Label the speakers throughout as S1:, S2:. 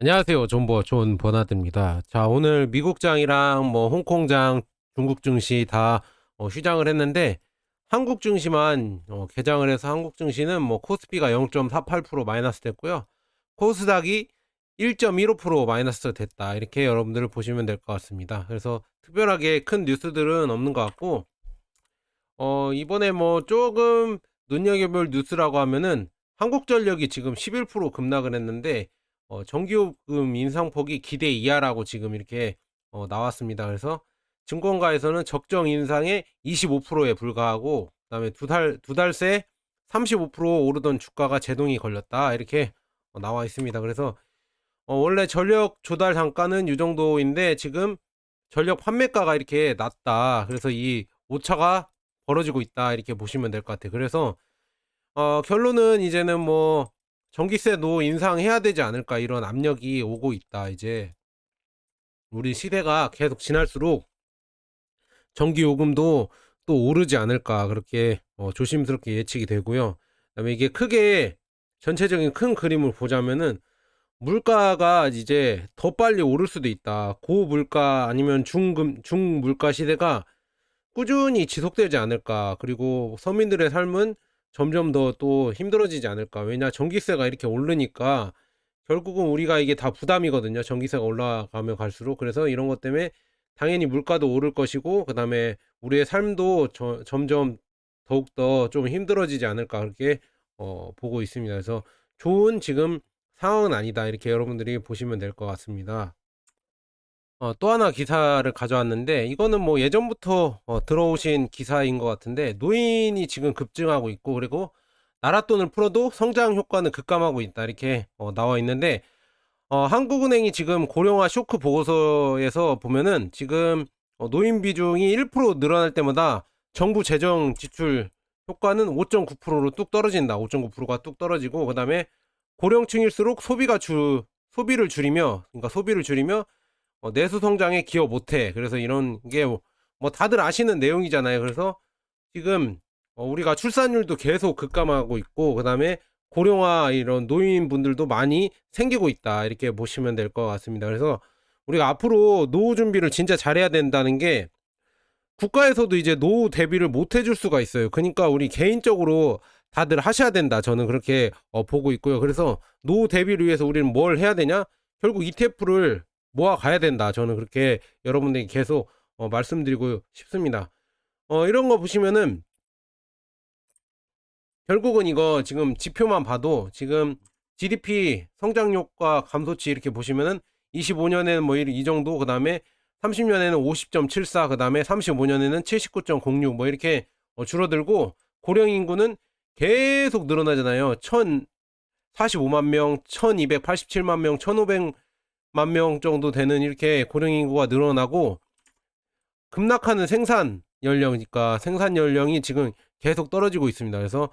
S1: 안녕하세요. 존버 존 버나드입니다. 자, 오늘 미국장이랑 뭐 홍콩장, 중국 증시 다 어, 휴장을 했는데 한국 증시만 어, 개장을 해서 한국 증시는 뭐 코스피가 0.48% 마이너스 됐고요. 코스닥이 1.15% 마이너스 됐다. 이렇게 여러분들 보시면 될 것 같습니다. 그래서 특별하게 큰 뉴스들은 없는 것 같고 어, 이번에 뭐 조금 눈여겨볼 뉴스라고 하면은 한국전력이 지금 11% 급락을 했는데 어, 정기요금 인상폭이 기대 이하라고 지금 이렇게 어, 나왔습니다. 그래서 증권가에서는 적정 인상의 25%에 불과하고 그다음에 두 달 두 달 새 35% 오르던 주가가 제동이 걸렸다 이렇게 어, 나와 있습니다. 그래서 어, 원래 전력 조달 단가는 이 정도인데 지금 전력 판매가가 이렇게 낮다. 그래서 이 오차가 벌어지고 있다 이렇게 보시면 될 것 같아요. 그래서 어, 결론은 이제는 뭐 전기세도 인상해야 되지 않을까 이런 압력이 오고 있다. 이제 우리 시대가 계속 지날수록 전기 요금도 또 오르지 않을까 그렇게 어, 조심스럽게 예측이 되고요. 그다음에 이게 크게 전체적인 큰 그림을 보자면은 물가가 이제 더 빨리 오를 수도 있다. 고물가 아니면 중금 중물가 시대가 꾸준히 지속되지 않을까. 그리고 서민들의 삶은 점점 더 또 힘들어지지 않을까. 왜냐 전기세가 이렇게 오르니까 결국은 우리가 이게 다 부담이거든요. 전기세가 올라가면 갈수록. 그래서 이런 것 때문에 당연히 물가도 오를 것이고 그 다음에 우리의 삶도 저, 점점 더욱더 좀 힘들어지지 않을까 그렇게 어, 보고 있습니다. 그래서 좋은 지금 상황은 아니다. 이렇게 여러분들이 보시면 될 것 같습니다. 어, 또 하나 기사를 가져왔는데 이거는 뭐 예전부터 어, 들어오신 기사인 것 같은데 노인이 지금 급증하고 있고 그리고 나라 돈을 풀어도 성장 효과는 급감하고 있다 이렇게 어, 나와 있는데 어, 한국은행이 지금 고령화 쇼크 보고서에서 보면은 지금 어, 노인 비중이 1% 늘어날 때마다 정부 재정 지출 효과는 5.9%로 뚝 떨어진다. 5.9%가 뚝 떨어지고 그다음에 고령층일수록 소비가 주 소비를 줄이며 그러니까 소비를 줄이며 어, 내수 성장에 기여 못해. 그래서 이런 게 뭐 다들 아시는 내용이잖아요. 그래서 지금 어, 우리가 출산율도 계속 급감하고 있고 그다음에 고령화 이런 노인분들도 많이 생기고 있다. 이렇게 보시면 될 것 같습니다. 그래서 우리가 앞으로 노후 준비를 진짜 잘해야 된다는 게 국가에서도 이제 노후 대비를 못 해줄 수가 있어요. 그러니까 우리 개인적으로 다들 하셔야 된다. 저는 그렇게 어, 보고 있고요. 그래서 노후 대비를 위해서 우리는 뭘 해야 되냐? 결국 ETF를 모아 가야 된다. 저는 그렇게 여러분들에게 계속 어, 말씀드리고 싶습니다. 어, 이런 거 보시면은 결국은 이거 지금 지표만 봐도 지금 GDP 성장 효과 감소치 이렇게 보시면은 25년에는 뭐 이 정도 그 다음에 30년에는 50.74 그 다음에 35년에는 79.06 뭐 이렇게 어, 줄어들고 고령 인구는 계속 늘어나잖아요. 1,045만 명, 1,287만 명, 1,500 만 명 정도 되는 이렇게 고령 인구가 늘어나고 급락하는 생산 연령이니까 생산 연령이 지금 계속 떨어지고 있습니다. 그래서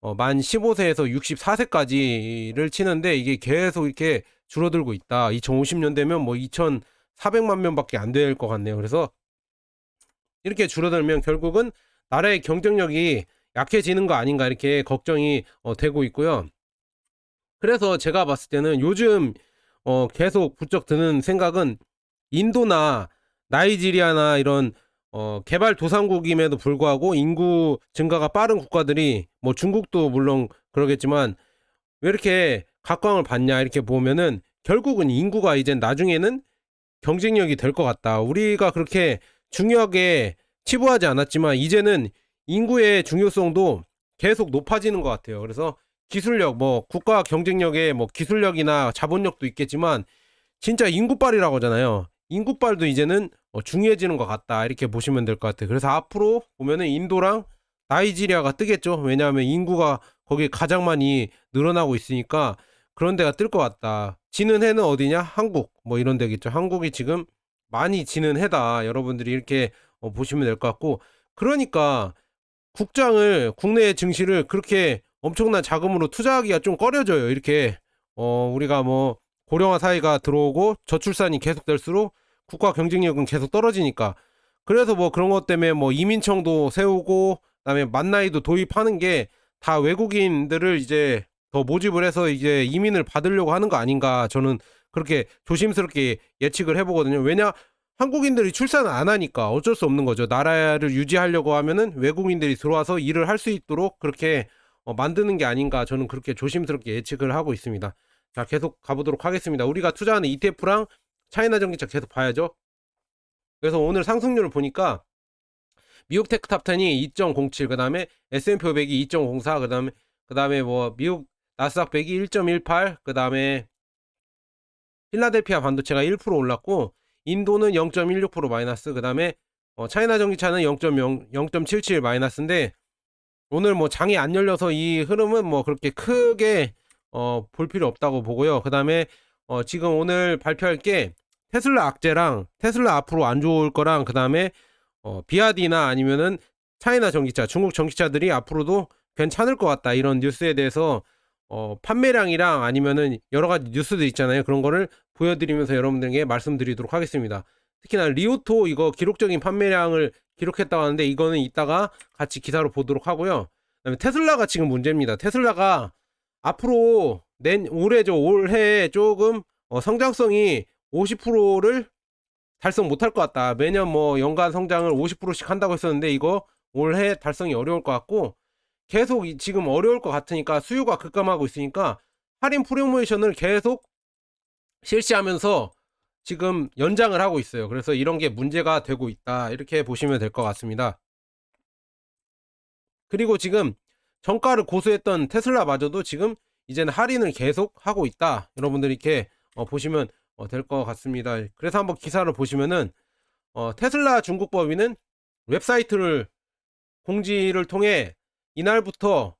S1: 어, 만 15세에서 64세까지를 치는데 이게 계속 이렇게 줄어들고 있다. 2050년 되면 뭐 2,400만 명밖에 안 될 것 같네요. 그래서 이렇게 줄어들면 결국은 나라의 경쟁력이 약해지는 거 아닌가 이렇게 걱정이 어, 되고 있고요. 그래서 제가 봤을 때는 요즘 어, 계속 부쩍 드는 생각은 인도나 나이지리아나 이런 어, 개발도상국임에도 불구하고 인구 증가가 빠른 국가들이 뭐 중국도 물론 그러겠지만 왜 이렇게 각광을 받냐 이렇게 보면은 결국은 인구가 이제 나중에는 경쟁력이 될 것 같다. 우리가 그렇게 중요하게 치부하지 않았지만 이제는 인구의 중요성도 계속 높아지는 것 같아요. 그래서 기술력, 뭐 국가 경쟁력에 뭐 기술력이나 자본력도 있겠지만 진짜 인구빨이라고 하잖아요. 인구빨도 이제는 어, 중요해지는 것 같다 이렇게 보시면 될 것 같아요. 그래서 앞으로 보면은 인도랑 나이지리아가 뜨겠죠. 왜냐하면 인구가 거기 가장 많이 늘어나고 있으니까 그런 데가 뜰 것 같다. 지는 해는 어디냐? 한국 뭐 이런 데겠죠. 한국이 지금 많이 지는 해다. 여러분들이 이렇게 어, 보시면 될 것 같고 그러니까 국장을 국내 증시를 그렇게 엄청난 자금으로 투자하기가 좀 꺼려져요. 이렇게 어, 우리가 뭐 고령화 사회가 들어오고 저출산이 계속될수록 국가 경쟁력은 계속 떨어지니까 그래서 뭐 그런 것 때문에 뭐 이민청도 세우고 그다음에 만나이도 도입하는 게 다 외국인들을 이제 더 모집을 해서 이제 이민을 받으려고 하는 거 아닌가 저는 그렇게 조심스럽게 예측을 해보거든요. 왜냐 한국인들이 출산을 안 하니까 어쩔 수 없는 거죠. 나라를 유지하려고 하면은 외국인들이 들어와서 일을 할 수 있도록 그렇게 어, 만드는 게 아닌가 저는 그렇게 조심스럽게 예측을 하고 있습니다. 자 계속 가보도록 하겠습니다. 우리가 투자하는 ETF랑 차이나 전기차 계속 봐야죠. 그래서 오늘 상승률을 보니까 미국 테크탑10이 2.07, 그 다음에 S&P 500이 2.04, 그 다음에 그 다음에 뭐 미국 나스닥 100이 1.18, 그 다음에 필라델피아 반도체가 1% 올랐고 인도는 0.16% 마이너스, 그 다음에 어, 차이나 전기차는 0.0, 0.77 마이너스인데 오늘 뭐 장이 안 열려서 이 흐름은 뭐 그렇게 크게 어, 볼 필요 없다고 보고요. 그 다음에 어, 지금 오늘 발표할 게 테슬라 악재랑 테슬라 앞으로 안 좋을 거랑 그 다음에 어, 비아디나 아니면은 차이나 전기차, 중국 전기차들이 앞으로도 괜찮을 것 같다 이런 뉴스에 대해서 어, 판매량이랑 아니면은 여러 가지 뉴스들 있잖아요. 그런 거를 보여드리면서 여러분들에게 말씀드리도록 하겠습니다. 특히나 리오토 이거 기록적인 판매량을 기록했다고 하는데 이거는 이따가 같이 기사로 보도록 하고요. 그다음에 테슬라가 지금 문제입니다. 테슬라가 앞으로 낸 올해죠 올해 조금 어, 성장성이 50%를 달성 못할 것 같다. 매년 뭐 연간 성장을 50%씩 한다고 했었는데 이거 올해 달성이 어려울 것 같고 계속 이- 지금 어려울 것 같으니까 수요가 급감하고 있으니까 할인 프로모이션을 계속 실시하면서 지금 연장을 하고 있어요. 그래서 이런 게 문제가 되고 있다. 이렇게 보시면 될 것 같습니다. 그리고 지금 정가를 고수했던 테슬라마저도 지금 이제는 할인을 계속 하고 있다. 여러분들 이렇게 어, 보시면 될것 같습니다. 그래서 한번 기사를 보시면은 어, 테슬라 중국 법인은 웹사이트를 공지를 통해 이날부터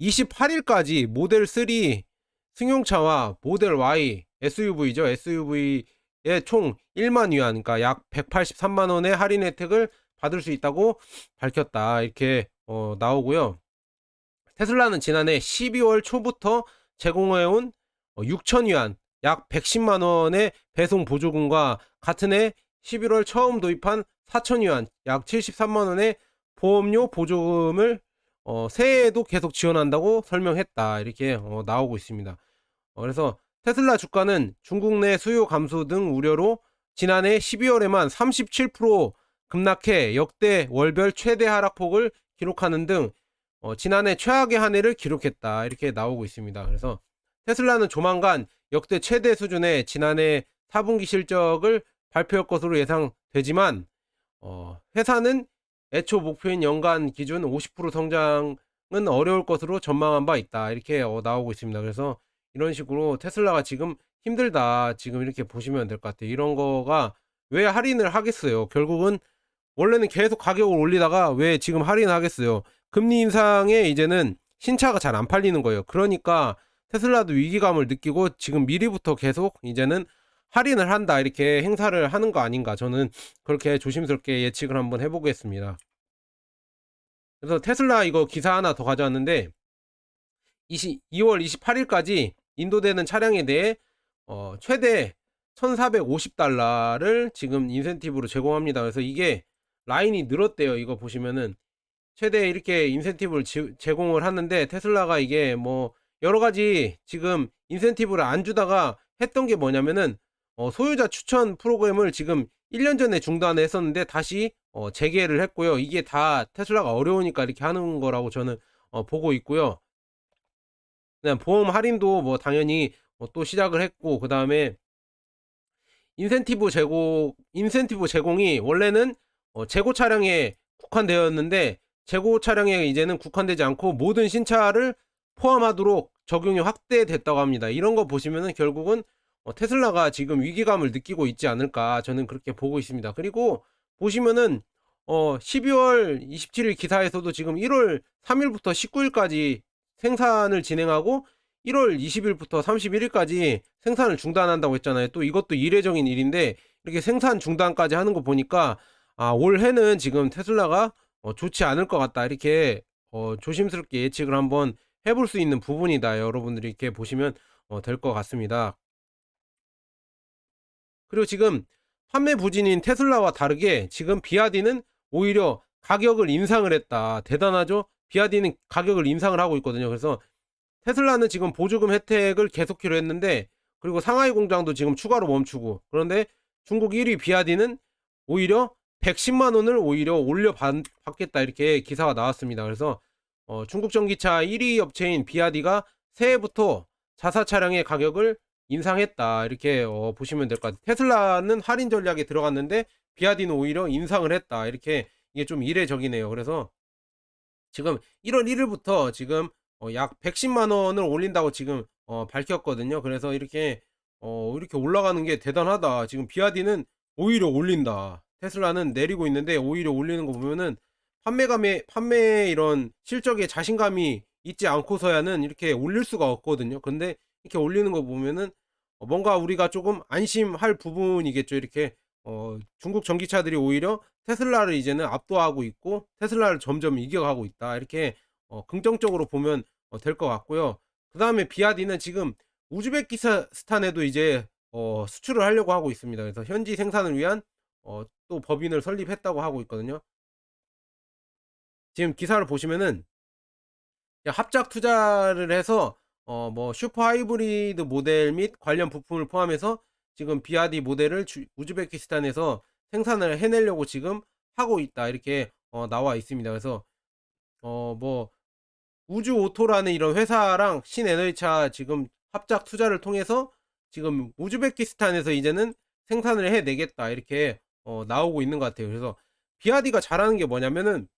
S1: 28일까지 모델 3 승용차와 모델 Y SUV죠. SUV의 총 1만 위안, 그러니까 약 183만 원의 할인 혜택을 받을 수 있다고 밝혔다. 이렇게 어, 나오고요. 테슬라는 지난해 12월 초부터 제공해온 6천 위안, 약 110만 원의 배송 보조금과 같은 해 11월 처음 도입한 4천 위안, 약 73만 원의 보험료 보조금을 어, 새해에도 계속 지원한다고 설명했다. 이렇게 어, 나오고 있습니다. 어, 그래서 테슬라 주가는 중국 내 수요 감소 등 우려로 지난해 12월에만 37% 급락해 역대 월별 최대 하락폭을 기록하는 등 어, 지난해 최악의 한 해를 기록했다. 이렇게 나오고 있습니다. 그래서 테슬라는 조만간 역대 최대 수준의 지난해 4분기 실적을 발표할 것으로 예상되지만 어, 회사는 애초 목표인 연간 기준 50% 성장은 어려울 것으로 전망한 바 있다. 이렇게 어, 나오고 있습니다. 그래서 이런 식으로 테슬라가 지금 힘들다. 지금 이렇게 보시면 될 것 같아요. 이런 거가 왜 할인을 하겠어요? 결국은 원래는 계속 가격을 올리다가 왜 지금 할인하겠어요? 금리 인상에 이제는 신차가 잘 안 팔리는 거예요. 그러니까 테슬라도 위기감을 느끼고 지금 미리부터 계속 이제는 할인을 한다 이렇게 행사를 하는 거 아닌가 저는 그렇게 조심스럽게 예측을 한번 해보겠습니다. 그래서 테슬라 이거 기사 하나 더 가져왔는데 20, 2월 28일까지 인도되는 차량에 대해 어, 최대 1450달러를 지금 인센티브로 제공합니다. 그래서 이게 라인이 늘었대요. 이거 보시면은 최대 이렇게 인센티브를 지, 제공을 하는데 테슬라가 이게 뭐 여러 가지 지금 인센티브를 안 주다가 했던 게 뭐냐면은 어, 소유자 추천 프로그램을 지금 1년 전에 중단했었는데 다시 어, 재개를 했고요. 이게 다 테슬라가 어려우니까 이렇게 하는 거라고 저는 어, 보고 있고요. 그냥 보험 할인도 뭐 당연히 어, 또 시작을 했고 그 다음에 인센티브 제공 인센티브 제공이 원래는 어, 재고 차량에 국한되었는데 재고 차량에 이제는 국한되지 않고 모든 신차를 포함하도록 적용이 확대됐다고 합니다. 이런 거 보시면은 결국은 어, 테슬라가 지금 위기감을 느끼고 있지 않을까 저는 그렇게 보고 있습니다. 그리고 보시면은 어 12월 27일 기사에서도 지금 1월 3일부터 19일까지 생산을 진행하고 1월 20일부터 31일까지 생산을 중단한다고 했잖아요. 또 이것도 이례적인 일인데 이렇게 생산 중단까지 하는 거 보니까 아 올해는 지금 테슬라가 어, 좋지 않을 것 같다 이렇게 어, 조심스럽게 예측을 한번 해볼 수 있는 부분이다. 여러분들이 이렇게 보시면 어, 될 것 같습니다. 그리고 지금 판매 부진인 테슬라와 다르게 지금 비아디는 오히려 가격을 인상을 했다. 대단하죠? 비아디는 가격을 인상을 하고 있거든요. 그래서 테슬라는 지금 보조금 혜택을 계속키로 했는데 그리고 상하이 공장도 지금 추가로 멈추고 그런데 중국 1위 비아디는 오히려 110만 원을 오히려 올려 받, 받겠다 이렇게 기사가 나왔습니다. 그래서 어, 중국 전기차 1위 업체인 비아디가 새해부터 자사 차량의 가격을 인상했다 이렇게 어, 보시면 될 것 같아요. 테슬라는 할인 전략에 들어갔는데 비아디는 오히려 인상을 했다 이렇게 이게 좀 이례적이네요. 그래서 지금 1월 1일부터 지금 어, 약 110만 원을 올린다고 지금 어, 밝혔거든요. 그래서 이렇게 어, 이렇게 올라가는 게 대단하다. 지금 비아디는 오히려 올린다. 테슬라는 내리고 있는데 오히려 올리는 거 보면은 판매감에 판매 이런 실적에 자신감이 있지 않고서야는 이렇게 올릴 수가 없거든요. 근데 이렇게 올리는 거 보면은 어, 뭔가 우리가 조금 안심할 부분이겠죠. 이렇게 어, 중국 전기차들이 오히려 테슬라를 이제는 압도하고 있고 테슬라를 점점 이겨가고 있다. 이렇게 어, 긍정적으로 보면 어, 될것 같고요. 그 다음에 비아디는 지금 우즈베키스탄에도 이제 어, 수출을 하려고 하고 있습니다. 그래서 현지 생산을 위한 어, 또 법인을 설립했다고 하고 있거든요. 지금 기사를 보시면은 합작 투자를 해서 어, 뭐 슈퍼 하이브리드 모델 및 관련 부품을 포함해서 지금 비아디 모델을 주- 우즈베키스탄에서 생산을 해내려고 지금 하고 있다 이렇게 어, 나와 있습니다. 그래서 어, 뭐 우주 오토라는 이런 회사랑 신에너지차 지금 합작 투자를 통해서 지금 우즈베키스탄에서 이제는 생산을 해내겠다 이렇게 어, 나오고 있는 것 같아요. 그래서 비아디가 잘하는 게 뭐냐면은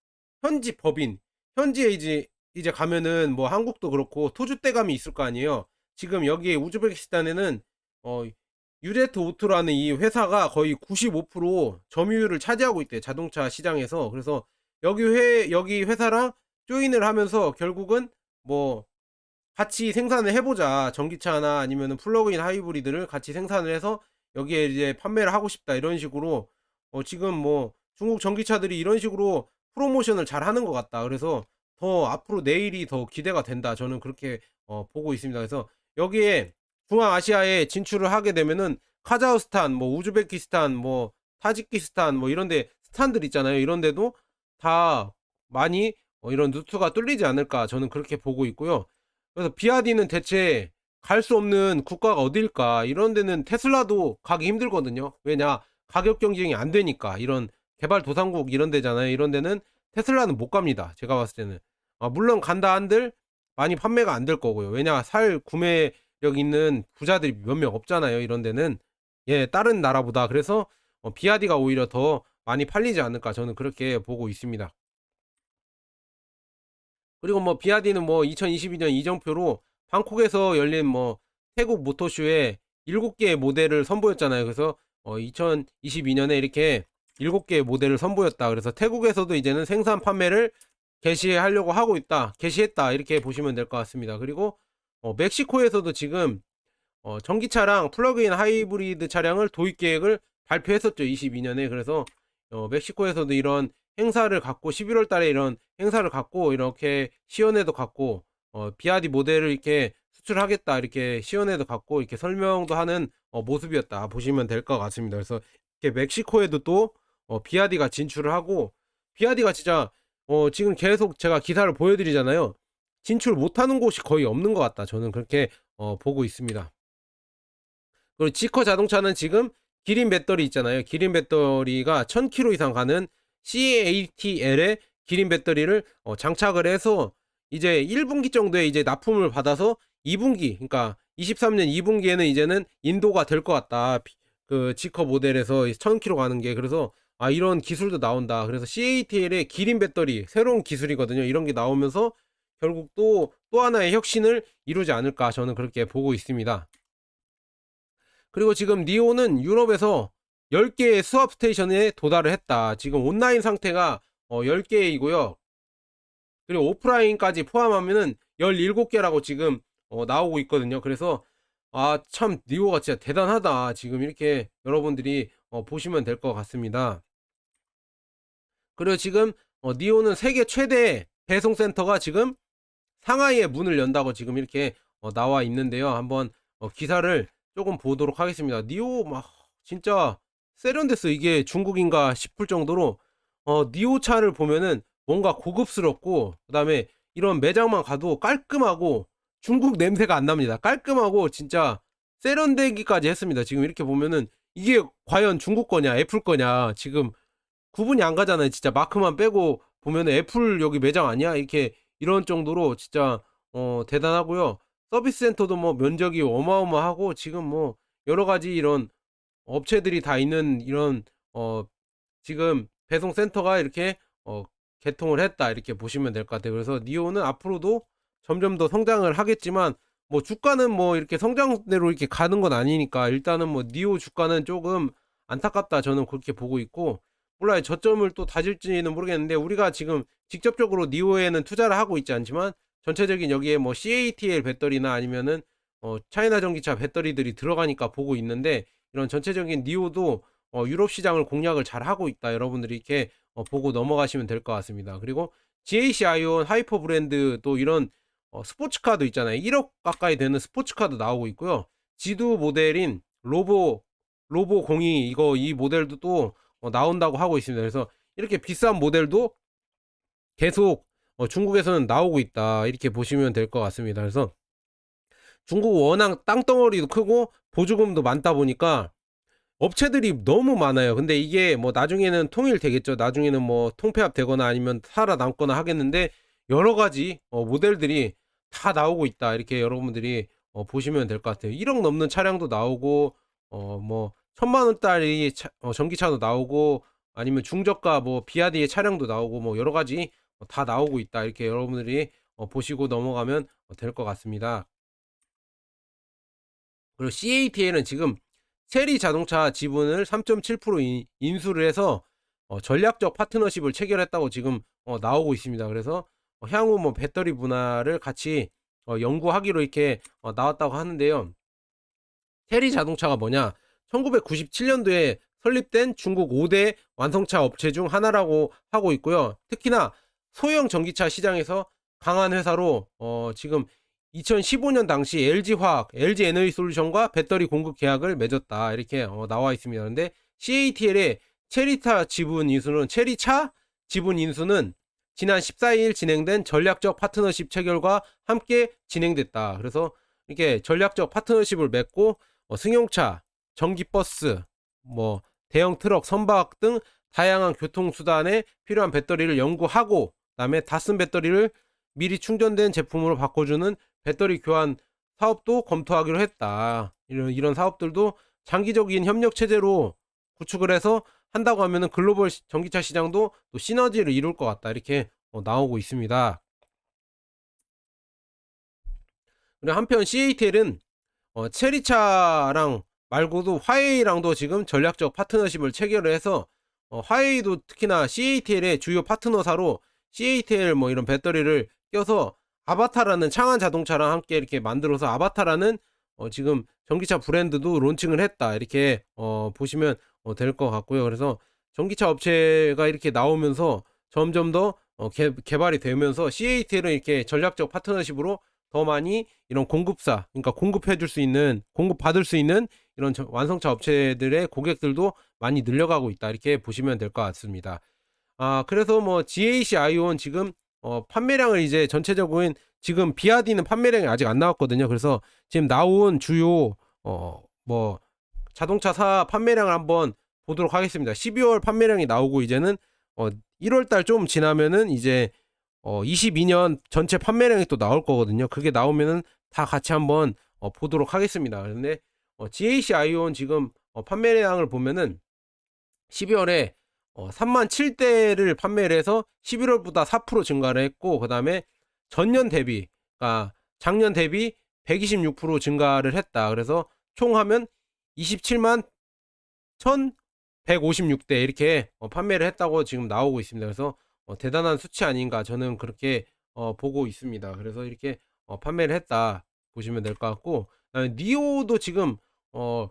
S1: 현지 법인, 현지에 이제 이제 가면은 뭐 한국도 그렇고 토주대감이 있을 거 아니에요. 지금 여기 우즈베키스탄에는 어 유레트 오토라는 이 회사가 거의 95% 점유율을 차지하고 있대 자동차 시장에서. 그래서 여기 회 여기 회사랑 조인을 하면서 결국은 뭐 같이 생산을 해보자 전기차나 아니면은 플러그인 하이브리드를 같이 생산을 해서 여기에 이제 판매를 하고 싶다 이런 식으로 어 지금 뭐 중국 전기차들이 이런 식으로 프로모션을 잘 하는 것 같다. 그래서 더 앞으로 내일이 더 기대가 된다. 저는 그렇게 어, 보고 있습니다. 그래서 여기에 중앙아시아에 진출을 하게 되면은 카자흐스탄, 뭐 우즈베키스탄, 뭐 타지키스탄 뭐 이런데 스탄들 있잖아요. 이런데도 다 많이 어, 이런 루트가 뚫리지 않을까 저는 그렇게 보고 있고요. 그래서 비아디는 대체 갈 수 없는 국가가 어딜까? 이런 데는 테슬라도 가기 힘들거든요. 왜냐? 가격 경쟁이 안 되니까 이런 개발 도상국 이런 데잖아요. 이런 데는 테슬라는 못 갑니다. 제가 봤을 때는. 아, 물론 간다 한들 많이 판매가 안 될 거고요. 왜냐? 살 구매 력 있는 부자들이 몇 명 없잖아요. 이런 데는. 예, 다른 나라보다. 그래서 어, 비아디가 오히려 더 많이 팔리지 않을까 저는 그렇게 보고 있습니다. 그리고 뭐 비아디는 뭐 2022년 이정표로 방콕에서 열린 뭐 태국 모터쇼에 7개의 모델을 선보였잖아요. 그래서 어 2022년에 이렇게 7개의 모델을 선보였다. 그래서 태국에서도 이제는 생산 판매를 개시하려고 하고 있다. 개시했다. 이렇게 보시면 될 것 같습니다. 그리고 어 멕시코에서도 지금 어 전기차랑 플러그인 하이브리드 차량을 도입 계획을 발표했었죠. 22년에. 그래서 어 멕시코에서도 이런 행사를 갖고 11월 달에 이런 행사를 갖고 이렇게 시연회도 갖고 어 비아디 모델을 이렇게 수출하겠다. 이렇게 시연회도 갖고 이렇게 설명도 하는 어 모습이었다. 보시면 될 것 같습니다. 그래서 이렇게 멕시코에도 또 어 비아디가 진출을 하고 비아디가 진짜 어 지금 계속 제가 기사를 보여드리잖아요. 진출 못하는 곳이 거의 없는 것 같다. 저는 그렇게 어 보고 있습니다. 그리고 지커 자동차는 지금 기린 배터리 있잖아요. 기린 배터리가 1000km 이상 가는 CATL의 기린 배터리를 어 장착을 해서 이제 1분기 정도에 이제 납품을 받아서 2분기, 그러니까 23년 2분기에는 이제는 인도가 될 것 같다. 비- 그 지커 모델에서 1000km 가는 게 그래서 아 이런 기술도 나온다. 그래서 CATL의 기린 배터리 새로운 기술이거든요. 이런 게 나오면서 결국 또 또 하나의 혁신을 이루지 않을까 저는 그렇게 보고 있습니다. 그리고 지금 니오는 유럽에서 10개의 수압 스테이션에 도달을 했다. 지금 온라인 상태가 어, 10개이고요. 그리고 오프라인까지 포함하면은 17개라고 지금 어, 나오고 있거든요. 그래서 아, 참 니오가 진짜 대단하다. 지금 이렇게 여러분들이 어, 보시면 될 것 같습니다. 그리고 지금 어, 니오는 세계 최대 배송 센터가 지금 상하이에 문을 연다고 지금 이렇게 어, 나와 있는데요. 한번 어, 기사를 조금 보도록 하겠습니다. 니오 막 진짜 세련됐어. 이게 중국인가 싶을 정도로 어, 니오 차를 보면은 뭔가 고급스럽고 그다음에 이런 매장만 가도 깔끔하고 중국 냄새가 안 납니다. 깔끔하고 진짜 세련되기까지 했습니다. 지금 이렇게 보면은 이게 과연 중국 거냐 애플 거냐 지금 구분이 안 가잖아요. 진짜 마크만 빼고 보면은 애플 여기 매장 아니야? 이렇게 이런 정도로 진짜 어 대단하고요. 서비스 센터도 뭐 면적이 어마어마하고 지금 뭐 여러 가지 이런 업체들이 다 있는 이런 어 지금 배송 센터가 이렇게 어 개통을 했다 이렇게 보시면 될 것 같아요. 그래서 니오는 앞으로도 점점 더 성장을 하겠지만 뭐 주가는 뭐 이렇게 성장대로 이렇게 가는 건 아니니까 일단은 뭐 니오 주가는 조금 안타깝다 저는 그렇게 보고 있고 몰라요 저점을 또 다질지는 모르겠는데 우리가 지금 직접적으로 니오에는 투자를 하고 있지 않지만 전체적인 여기에 뭐 CATL 배터리나 아니면은 어 차이나 전기차 배터리들이 들어가니까 보고 있는데 이런 전체적인 니오도 어 유럽 시장을 공략을 잘 하고 있다 여러분들이 이렇게 어 보고 넘어가시면 될 것 같습니다. 그리고 GAC 아이온 하이퍼 브랜드 또 이런 어 스포츠카도 있잖아요. 1억 가까이 되는 스포츠카도 나오고 있고요. 지두 모델인 로보 로보 02 이거 이 모델도 또 어 나온다고 하고 있습니다. 그래서 이렇게 비싼 모델도 계속 어 중국에서는 나오고 있다. 이렇게 보시면 될 것 같습니다. 그래서 중국 워낙 땅덩어리도 크고 보조금도 많다 보니까 업체들이 너무 많아요. 근데 이게 뭐 나중에는 통일되겠죠. 나중에는 뭐 통폐합 되거나 아니면 살아남거나 하겠는데 여러 가지 어 모델들이 다 나오고 있다. 이렇게 여러분들이 어 보시면 될 것 같아요. 1억 넘는 차량도 나오고 어 뭐 천만 원짜리 차 어 전기차도 나오고 아니면 중저가 뭐 비아디의 차량도 나오고 뭐 여러 가지 어다 나오고 있다. 이렇게 여러분들이 어 보시고 넘어가면 어될것 같습니다. 그리고 CATL은 지금 체리 자동차 지분을 3.7%인 인수를 해서 어 전략적 파트너십을 체결했다고 지금 어 나오고 있습니다. 그래서 어 향후 뭐 배터리 분할을 같이 어 연구하기로 이렇게 어 나왔다고 하는데요. 체리 자동차가 뭐냐? 1997년도에 설립된 중국 5대 완성차 업체 중 하나라고 하고 있고요. 특히나 소형 전기차 시장에서 강한 회사로 어 지금 2015년 당시 LG화학, LG에너지솔루션과 배터리 공급 계약을 맺었다. 이렇게 어 나와 있습니다. 근데 CATL의 체리차 지분 인수는 체리차 지분 인수는 지난 14일 진행된 전략적 파트너십 체결과 함께 진행됐다. 그래서 이렇게 전략적 파트너십을 맺고 어 승용차, 전기버스, 뭐 대형 트럭, 선박 등 다양한 교통수단에 필요한 배터리를 연구하고 그다음에 다 쓴 배터리를 미리 충전된 제품으로 바꿔주는 배터리 교환 사업도 검토하기로 했다. 이런 이런 사업들도 장기적인 협력 체제로 구축을 해서 한다고 하면은 글로벌 시 전기차 시장도 또 시너지를 이룰 것 같다. 이렇게 어 나오고 있습니다. 그리고 한편 CATL은 어 체리차랑 말고도 화웨이랑도 지금 전략적 파트너십을 체결을 해서 어 화웨이도 특히나 CATL의 주요 파트너사로 CATL 뭐 이런 배터리를 껴서 아바타라는 창안 자동차랑 함께 이렇게 만들어서 아바타라는 어 지금 전기차 브랜드도 론칭을 했다. 이렇게 어 보시면 어 될 것 같고요. 그래서 전기차 업체가 이렇게 나오면서 점점 더 어개 개발이 되면서 CATL은 이렇게 전략적 파트너십으로 더 많이 이런 공급사 그러니까 공급해 줄 수 있는 공급 받을 수 있는 이런 저 완성차 업체들의 고객들도 많이 늘려가고 있다. 이렇게 보시면 될 것 같습니다. 아 그래서 뭐 GAC 아이온 지금 어 판매량을 이제 전체적인 지금 비아디는 판매량이 아직 안 나왔거든요. 그래서 지금 나온 주요 어 뭐 자동차사 판매량을 한번 보도록 하겠습니다. 12월 판매량이 나오고 이제는 어 1월 달 좀 지나면은 이제 어 22년 전체 판매량이 또 나올 거거든요. 그게 나오면은 다 같이 한번 어 보도록 하겠습니다. 근데 어 GAC 아이온 지금 어 판매량을 보면은 12월에 어 30,007대를 판매를 해서 11월보다 4% 증가를 했고 그 다음에 전년 대비 그러니까 작년 대비 126% 증가를 했다. 그래서 총 하면 270,000 1,156대 이렇게 어 판매를 했다고 지금 나오고 있습니다. 그래서 어 대단한 수치 아닌가 저는 그렇게 어 보고 있습니다. 그래서 이렇게 어 판매를 했다 보시면 될 것 같고 니오도 지금 어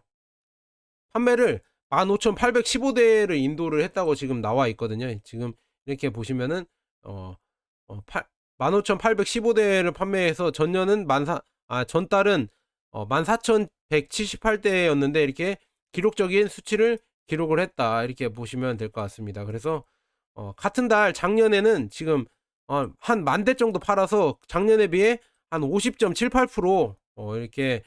S1: 판매를 15,815대를 인도를 했다고 지금 나와 있거든요. 지금 이렇게 보시면은 어어팔 15,815대를 판매해서 전년은 만사 아 전달은 어 14,178대였는데 이렇게 기록적인 수치를 기록을 했다. 이렇게 보시면 될 것 같습니다. 그래서 어 같은 달 작년에는 지금 어한 10,000대 정도 팔아서 작년에 비해 한 50.78%어 이렇게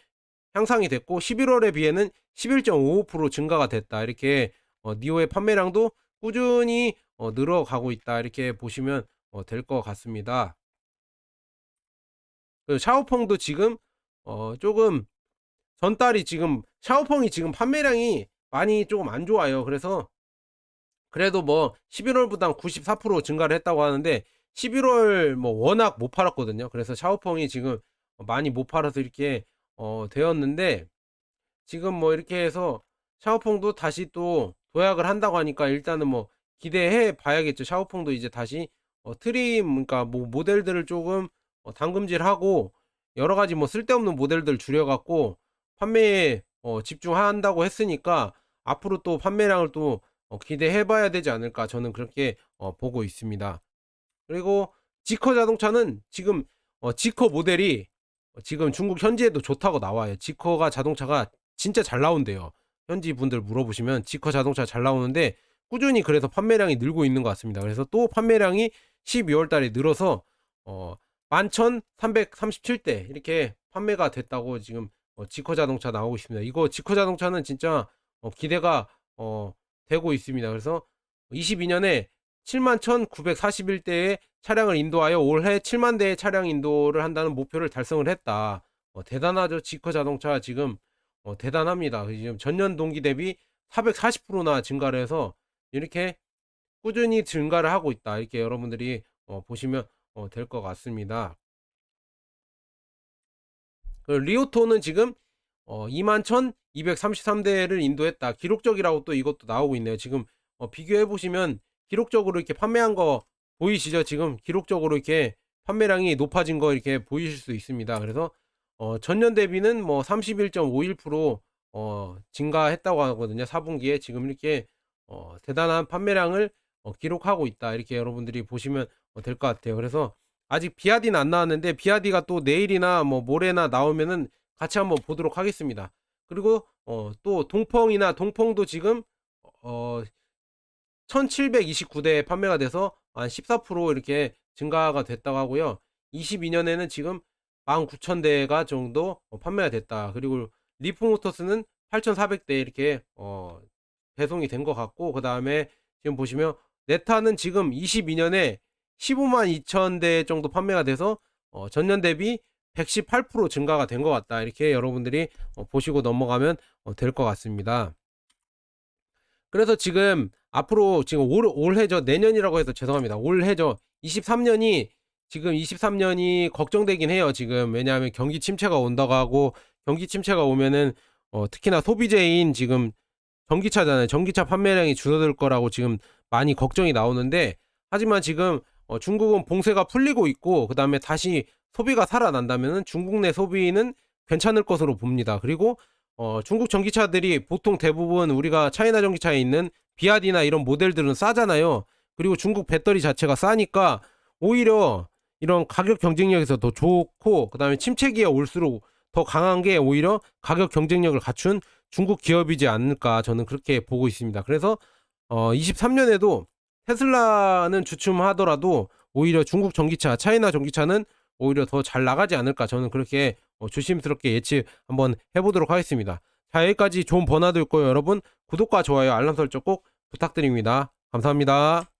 S1: 향상이 됐고 11월에 비해는 11.55% 증가가 됐다. 이렇게 어, 니오의 판매량도 꾸준히 어, 늘어가고 있다. 이렇게 보시면 어, 될 것 같습니다. 그 샤오펑도 지금 어, 조금 전달이 지금 샤오펑이 지금 판매량이 많이 조금 안 좋아요. 그래서 그래도 뭐 11월보다 94% 증가를 했다고 하는데 11월 뭐 워낙 못 팔았거든요. 그래서 샤오펑이 지금 많이 못 팔아서 이렇게 어, 되었는데 지금 뭐 이렇게 해서 샤오펑도 다시 또 도약을 한다고 하니까 일단은 뭐 기대해 봐야겠죠. 샤오펑도 이제 다시 어, 트림 그러니까 뭐 모델들을 조금 어, 당금질하고 여러 가지 뭐 쓸데없는 모델들 줄여갖고 판매에 어, 집중한다고 했으니까 앞으로 또 판매량을 또 어, 기대해 봐야 되지 않을까 저는 그렇게 어, 보고 있습니다. 그리고 지커 자동차는 지금 어, 지커 모델이 어, 지금 중국 현지에도 좋다고 나와요. 지커가 자동차가 진짜 잘 나온대요. 현지 분들 물어보시면 지커 자동차 잘 나오는데 꾸준히 그래서 판매량이 늘고 있는 것 같습니다. 그래서 또 판매량이 12월 달에 늘어서 어 11,337대 이렇게 판매가 됐다고 지금 어, 지커 자동차 나오고 있습니다. 이거 지커 자동차는 진짜 어, 기대가 어, 되고 있습니다. 그래서 22년에 71,941대의 차량을 인도하여 올해 7만 대의 차량 인도를 한다는 목표를 달성을 했다. 어, 대단하죠. 지커 자동차 지금 어, 대단합니다. 지금 전년 동기 대비 440%나 증가를 해서 이렇게 꾸준히 증가를 하고 있다. 이렇게 여러분들이 어, 보시면 어, 될 것 같습니다. 그 리오토는 지금 어, 21,233대를 인도했다. 기록적이라고 또 이것도 나오고 있네요. 지금 어, 비교해 보시면 기록적으로 이렇게 판매한 거 보이시죠? 지금 기록적으로 이렇게 판매량이 높아진 거 이렇게 보이실 수 있습니다. 그래서 어, 전년 대비는 뭐 31.51% 어, 증가했다고 하거든요. 4분기에 지금 이렇게 어, 대단한 판매량을 어, 기록하고 있다. 이렇게 여러분들이 보시면 어, 될것 같아요. 그래서 아직 비아디는 안 나왔는데 비아디가 또 내일이나 뭐 모레나 나오면은 같이 한번 보도록 하겠습니다. 그리고 어, 또 동펑이나 동펑도 지금 어, 1729대 판매가 돼서 한 14% 이렇게 증가가 됐다고 하고요. 22년에는 지금 19,000대가 정도 어, 판매가 됐다. 그리고 리프모터스는 8,400대 이렇게 어, 배송이 된 것 같고 그 다음에 지금 보시면 네타는 지금 22년에 15만 2천 대 정도 판매가 돼서 어, 전년 대비 118% 증가가 된 것 같다. 이렇게 여러분들이 어, 보시고 넘어가면 어, 될것 같습니다. 그래서 지금 앞으로 지금 올, 올해죠 내년이라고 해서 죄송합니다. 올해죠 23년이 지금 23년이 걱정되긴 해요. 지금 왜냐하면 경기 침체가 온다고 하고 경기 침체가 오면은 어, 특히나 소비재인 지금 전기차잖아요. 전기차 판매량이 줄어들 거라고 지금 많이 걱정이 나오는데 하지만 지금 어, 중국은 봉쇄가 풀리고 있고 그 다음에 다시 소비가 살아난다면은 중국 내 소비는 괜찮을 것으로 봅니다. 그리고 어, 중국 전기차들이 보통 대부분 우리가 차이나 전기차에 있는 비아디나 이런 모델들은 싸잖아요. 그리고 중국 배터리 자체가 싸니까 오히려 이런 가격 경쟁력에서 더 좋고 그다음에 침체기에 올수록 더 강한 게 오히려 가격 경쟁력을 갖춘 중국 기업이지 않을까 저는 그렇게 보고 있습니다. 그래서 어, 23년에도 테슬라는 주춤하더라도 오히려 중국 전기차, 차이나 전기차는 오히려 더 잘 나가지 않을까 저는 그렇게 어, 조심스럽게 예측 한번 해보도록 하겠습니다. 자 여기까지 좋은 번화도 있고요. 여러분 구독과 좋아요, 알람 설정 꼭 부탁드립니다. 감사합니다.